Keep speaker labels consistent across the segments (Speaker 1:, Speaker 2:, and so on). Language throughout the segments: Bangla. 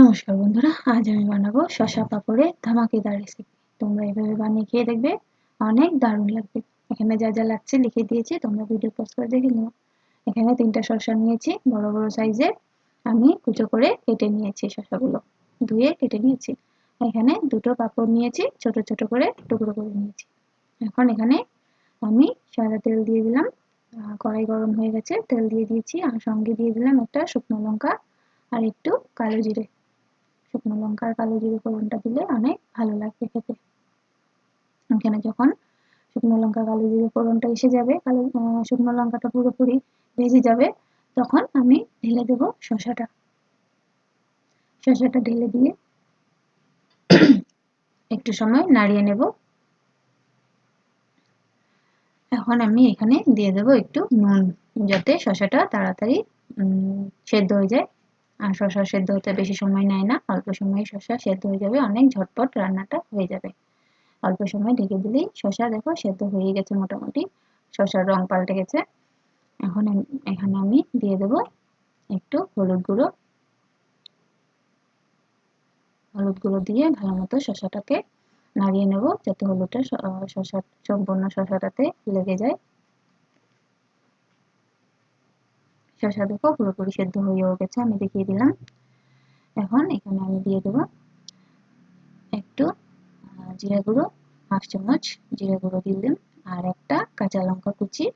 Speaker 1: নমস্কার বন্ধুরা, আজ আমি বানাবো শশা পাপড়ের ধামাকেদার রেসিপি তোমরা এভাবে বানিয়ে খেয়ে দেখবে, অনেক দারুণ লাগবে। এখানে যা যা লাগছে লিখে দিয়েছি, তোমরা ভিডিও পোস্ট করে দেখে নিও। এখানে তিনটা শশা নিয়েছি, বড় বড় সাইজের আমি কুচো করে কেটে নিয়েছি শশাগুলো, ধুয়ে কেটে নিয়েছি। এখানে দুটো পাপড় নিয়েছি, ছোট ছোট করে টুকরো করে নিয়েছি। এখন এখানে আমি সাদা তেল দিয়ে দিলাম। কড়াই গরম হয়ে গেছে, তেল দিয়ে দিয়েছি। আর সঙ্গে দিয়ে দিলাম একটা শুকনো লঙ্কা আর একটু কালো জিরে। শুকনো লঙ্কা আর কালো জিরে ফোড়নটা দিলে অনেক ভালো লাগবে খেতে। এখানে যখন শুকনো লঙ্কা, কালো জিরে ফোড়নটা এসে যাবে, কালো শুকনো লঙ্কাটা পুরোপুরি ভেজে যাবে, তখন আমি ঢেলে দেব শশাটা শশাটা ঢেলে দিয়ে একটু সময় নাড়িয়ে নেব। এখন আমি এখানে দিয়ে দেব একটু নুন, যাতে শশাটা তাড়াতাড়ি সেদ্ধ হয়ে যায়। আর শশা সেদ্ধ হতে বেশি সময় নেয় না। অল্প সময়ে শশা সেদ্ধ হয়ে যাবে। অনেক ঝটপট রান্নাটা হয়ে যাবে। অল্প সময় ঢেকে দিলেই শশা দেখো সেদ্ধ হয়ে গেছে মোটামুটি। শশার রং পাল্টে গেছে। এখন এখানে আমি দিয়ে দেব একটু হলুদ গুঁড়ো। হলুদ গুঁড়ো দিয়ে ভালো মতো শশাটাকে নাড়িয়ে নেব যাতে হলুদটা শশা সম্পূর্ণ শশাটাতে লেগে যায়। শসা দেখো পুরোপুরি সেদ্ধ হয়েও গেছে, আমি দেখিয়ে দিলাম। এখন এখানে আমি দিয়ে দেবো একটু জিরা গুঁড়ো, হাফ চামচ জিরা গুঁড়ো দিলাম, আর একটা কাঁচা লঙ্কা কুচি।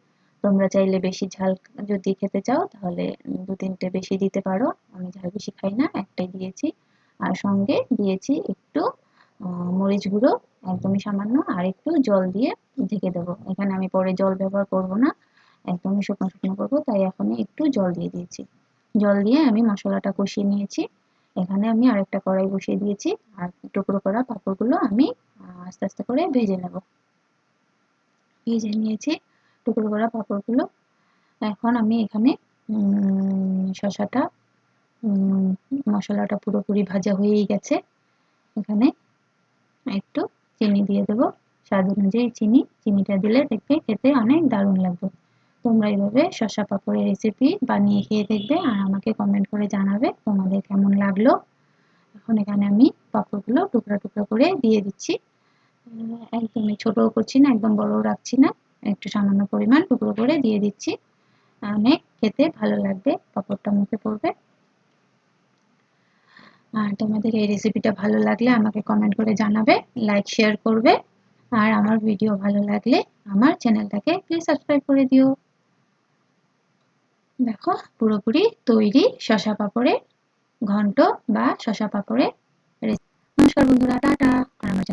Speaker 1: তোমরা চাইলে বেশি ঝাল যদি খেতে চাও, তাহলে দু তিনটে বেশি দিতে পারো। আমি ঝাল বেশি খাই না, একটাই দিয়েছি। আর সঙ্গে দিয়েছি একটু মরিচ গুঁড়ো, একদমই সামান্য, আর একটু জল দিয়ে ঢেকে দেবো। এখানে আমি পরে জল ব্যবহার করব না একদমই শুকনো শুকনো করব, তাই এখন একটু জল দিয়ে দিয়েছি। জল দিয়ে আমি মশলাটা কষিয়ে নিয়েছি। এখানে আমি আরেকটা কড়াই বসিয়ে দিয়েছি, আর টুকরো করা পাঁপড়গুলো আমি আস্তে আস্তে করে ভেজে নেব। ভেজে নিয়েছি টুকরো করা পাঁপড়গুলো। এখন আমি এখানে শশাটা মশলাটা পুরোপুরি ভাজা হয়েই গেছে। এখানে একটু চিনি দিয়ে দেবো। স্বাদ অনুযায়ী চিনি, চিনিটা দিলে দেখবে খেতে অনেক দারুণ লাগবে। তোমরা এইভাবে শসা পাপড়ের রেসিপি বানিয়ে খেয়ে দেখবে আর আমাকে কমেন্ট করে জানাবে তোমাদের কেমন লাগল। এখন এখানে আমি পাপড়গুলো টুকরা টুকরা করে দিয়ে দিচ্ছি। একদমই ছোটও করছি না, একদম বড়ও রাখছি না, একটু সামান্য পরিমাণ টুকরো করে দিয়ে দিচ্ছি। অনেক খেতে ভালো লাগবে, পাপড়টা মুখে পড়বে। আর তোমাদের এই রেসিপিটা ভালো লাগলে আমাকে কমেন্ট করে জানাবে লাইক শেয়ার করবে। আর আমার ভিডিও ভালো লাগলে আমার চ্যানেলটাকে প্লিজ সাবস্ক্রাইব করে দিও। দেখো পুরোপুরি তৈরি শশা পাপড়ে ঘন্ট বা শশা পাপড়ে নমস্কার বন্ধুরা টাটা। আর আমার